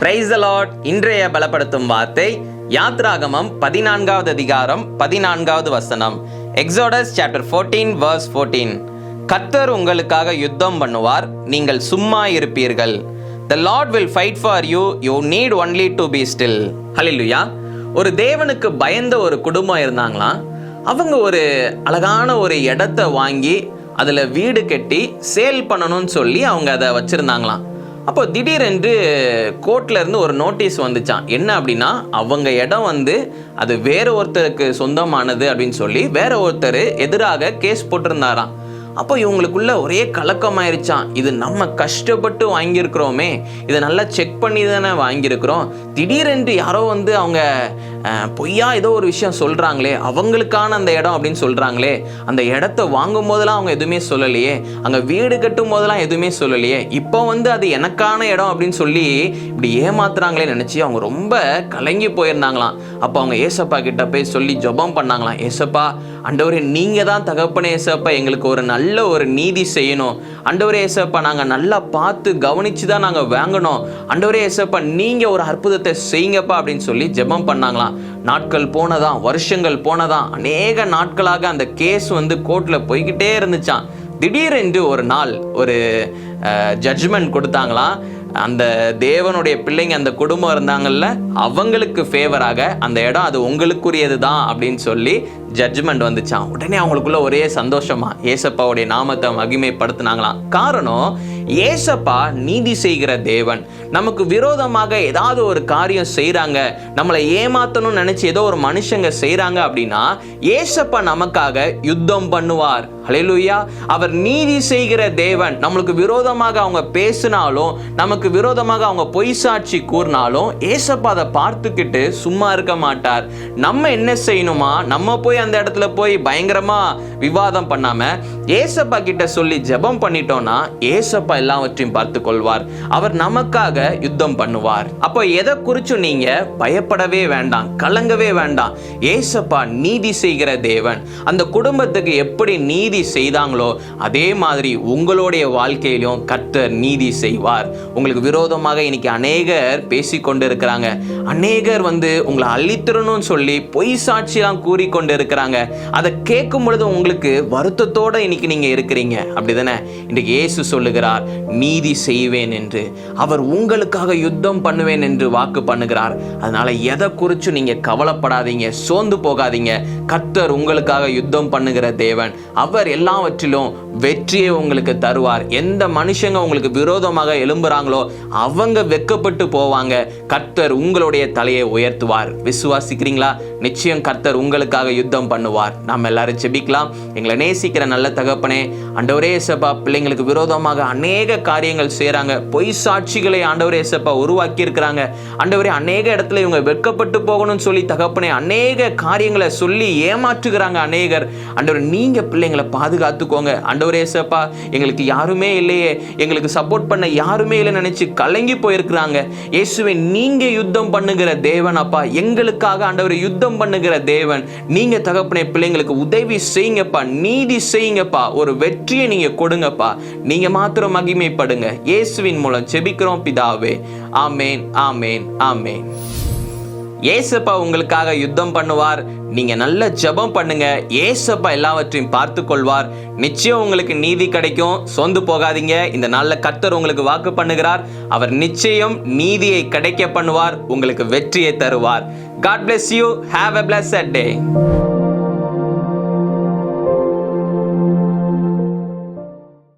Price allot இன்றைய பலப்படுத்தும் வார்த்தை யாத்ராகமம் பதினான்காவது அதிகாரம் பதினான்காவது வசனம். Exodus chapter fourteen verse fourteen கத்தர் உங்களுக்காக யுத்தம் பண்ணுவார் நீங்கள் சும்மா இருப்பீர்கள். The Lord will fight for you you need only to be still ஹalleluya ஒரு தேவனுக்கு பயந்த ஒரு குடும்பம் இருந்தாங்களாம் அவங்க ஒரு அழகான ஒரு இடத்த வாங்கி அதில் வீடு கட்டி சேல் பண்ணணும்னு சொல்லி அவங்க அதை வச்சுருந்தாங்களாம். அப்போ திடீரென்று கோர்ட்லேருந்து ஒரு நோட்டீஸ் வந்துச்சான் என்ன அப்படின்னா அவங்க இடம் வந்து அது வேற ஒருத்தருக்கு சொந்தமானது அப்படின்னு சொல்லி வேற ஒருத்தர் எதிராக கேஸ் போட்டிருந்தாராம். அப்போ இவங்களுக்குள்ள ஒரே கலக்கமாயிருச்சான் இது நம்ம கஷ்டப்பட்டு வாங்கியிருக்கிறோமே. இதை நல்லா செக் பண்ணி தானே வாங்கியிருக்கிறோம். திடீரென்று யாரோ வந்து அவங்க பொய்யா ஏதோ ஒரு விஷயம் சொல்கிறாங்களே அவங்களுக்கான அந்த இடம் அப்படின்னு சொல்கிறாங்களே அந்த இடத்த வாங்கும் போதெல்லாம் அவங்க எதுவுமே சொல்லலையே அங்கே வீடு கட்டும் போதெல்லாம் எதுவுமே சொல்லலையே இப்போ வந்து அது எனக்கான இடம் அப்படின்னு சொல்லி இப்படி ஏமாத்துறாங்களே நினச்சி அவங்க ரொம்ப கலங்கி போயிருந்தாங்களாம். அப்போ அவங்க ஏசப்பா கிட்ட போய் சொல்லி ஜெபம் பண்ணாங்களாம். ஏசப்பா அண்டவரே நீங்கள் தான் தகப்பனே ஏசப்பா எங்களுக்கு ஒரு நல்ல ஒரு நீதி செய்யணும். அண்டவரே ஏசப்பா நாங்கள் நல்லா பார்த்து கவனித்து தான் நாங்கள் வாங்கணும். அண்டவரே ஏசப்பா நீங்கள் ஒரு அற்புதத்தை செய்யுங்கப்பா அப்படின்னு சொல்லி ஜெபம் பண்ணாங்களாம். நாட்கள் போனதாம் வருஷங்கள் போனதாம் அநேக நாட்களாக அந்த கேஸ் வந்து கோர்ட்டில் போய்கிட்டே இருந்துச்சான் திடீரென்று ஒரு நாள் ஒரு ஜட்ஜ்மெண்ட் கொடுத்தாங்களாம் அந்த தேவனுடைய பிள்ளைங்க அந்த குடும்பம் இருந்தாங்கல்ல அவங்களுக்கு ஃபேவராக அந்த இடம் அது உங்களுக்குரியது தான் அப்படின்னு சொல்லி ஜட்ஜ்மெண்ட் வந்துச்சான் உடனே அவங்களுக்குள்ள ஒரே சந்தோஷமா ஏசப்பாவுடைய நாமத்தை மகிமைப்படுத்தினாங்களாம். காரணம் ஏசப்பா நீதி செய்கிற தேவன். நமக்கு விரோதமாக ஏதாவது ஒரு காரியம் செய்கிறாங்க நம்மளை ஏமாத்தணும்னு நினைச்சு ஏதோ ஒரு மனுஷங்க செய்கிறாங்க அப்படின்னா ஏசப்பா நமக்காக யுத்தம் பண்ணுவார். ஹலெலுயா அவர் நீதி செய்கிற தேவன். நம்மளுக்கு விரோதமாக அவங்க பேசினாலும் நமக்கு விரோதமாக அவங்க பொய் சாட்சி கூறினாலும் ஏசப்பா அதை பார்த்துக்கிட்டு சும்மா இருக்க மாட்டார். நம்ம என்ன செய்யணுமா? நம்ம போய் அந்த இடத்துல போய் பயங்கரமாக விவாதம் பண்ணாமல் ஏசப்பா கிட்ட சொல்லி ஜெபம் பண்ணிட்டோம்னா ஏசப்பா எல்லாவற்றையும் பார்த்து கொள்வார் அவர் நமக்காக யுத்தம் பண்ணுவார். அப்போ எதை குறிச்சும் நீங்க பயப்படவே வேண்டாம் கலங்கவே வேண்டாம். ஏசப்பா நீதி செய்கிற தேவன். அந்த குடும்பத்துக்கு எப்படி நீதி செய்தாங்களோ அதே மாதிரி உங்களுடைய வாழ்க்கையிலும் கர்த்தர் நீதி செய்வார். உங்களுக்கு விரோதமாக இன்னைக்கு அநேகர் பேசிக்கொண்டு இருக்கிறாங்க அநேகர் வந்து உங்களை அழித்திரணும்னு சொல்லி பொய் சாட்சியெல்லாம் கூறிக்கொண்டு இருக்கிறாங்க அதை கேட்கும் பொழுது உங்களுக்கு வருத்தத்தோட இன்னைக்கு நீங்க இருக்கிறீங்க. அப்படிதானே? இன்னைக்கு இயேசு சொல்லுகிறார். நீதி செய்வேன் என்று. அவர் உங்களுக்காக யுத்தம் பண்ணுவேன் என்று வாக்கு பண்ணுகிறார். அதனால் எதை குறித்து நீங்கள் கவலைப்படாதீங்க சோர்ந்து போகாதீங்க. கர்த்தர் உங்களுக்காக யுத்தம் பண்ணுகிற தேவன். அவர் எல்லாவற்றிலும் வெற்றியை உங்களுக்கு தருவார். எந்த மனுஷங்க உங்களுக்கு விரோதமாக எழும்புறாங்களோ அவங்க வெக்கப்பட்டு போவாங்க. கர்த்தர் உங்களுடைய தலையை உயர்த்துவார். விசுவாசிக்கிறீங்களா? நிச்சயம் கர்த்தர் உங்களுக்காக யுத்தம் பண்ணுவார். நாம் எல்லாரும் ஜெபிக்கலாம். எங்களை நேசிக்கிற நல்ல தகப்பனே அண்டவரே சபா பிள்ளைங்களுக்கு விரோதமாக அநேக காரியங்கள் செய்கிறாங்க பொய் சாட்சிகளை ஆண்டவரே ஏசப்பா உருவாக்கி இருக்கிறாங்க ஆண்டவரே அநேக இடத்துல இவங்க வெட்கப்பட்டு போகணும்னு சொல்லி தகப்பனே அநேக காரியங்களை சொல்லி ஏமாற்றுகிறாங்க அநேகர். ஆண்டவர் நீங்க பிள்ளைங்களை பாதுகாத்துக்கோங்க. ஆண்டவரே ஏசப்பா எங்களுக்கு யாருமே இல்லையே. எங்களுக்கு சப்போர்ட் பண்ண யாருமே இல்லை நினைச்சு கலங்கி போயிருக்கிறாங்க. இயேசுவை நீங்க யுத்தம் பண்ணுகிற தேவன் அப்பா. எங்களுக்காக ஆண்டவர் யுத்தம் பண்ணுகிற தேவன். நீங்க தகப்பனே பிள்ளைங்களுக்கு உதவி செய்யுங்கப்பா. நீதி செய்யுங்கப்பா. ஒரு வெற்றியை நீங்க கொடுங்கப்பா. நீங்க மாத்திரம் மகிமைப்படுங்க. இயேசுவின் மூலம் செபிக்கிறோம் பிதாவே. ஆமேன் ஆமேன் ஆமேன். ஏசப்பா உங்களுக்காக யுத்தம் பண்ணுவார். நீங்க நல்ல ஜெபம் பண்ணுங்க. ஏசப்பா எல்லாவற்றையும் பார்த்து கொள்வார். நிச்சயம் உங்களுக்கு நீதி கிடைக்கும். சொந்து போகாதீங்க. இந்த நல்ல கர்த்தர் உங்களுக்கு வாக்கு பண்ணுகிறார். அவர் நிச்சயம் நீதியை கிடைக்க பண்ணுவார். உங்களுக்கு வெற்றியை தருவார். God bless you have a blessed day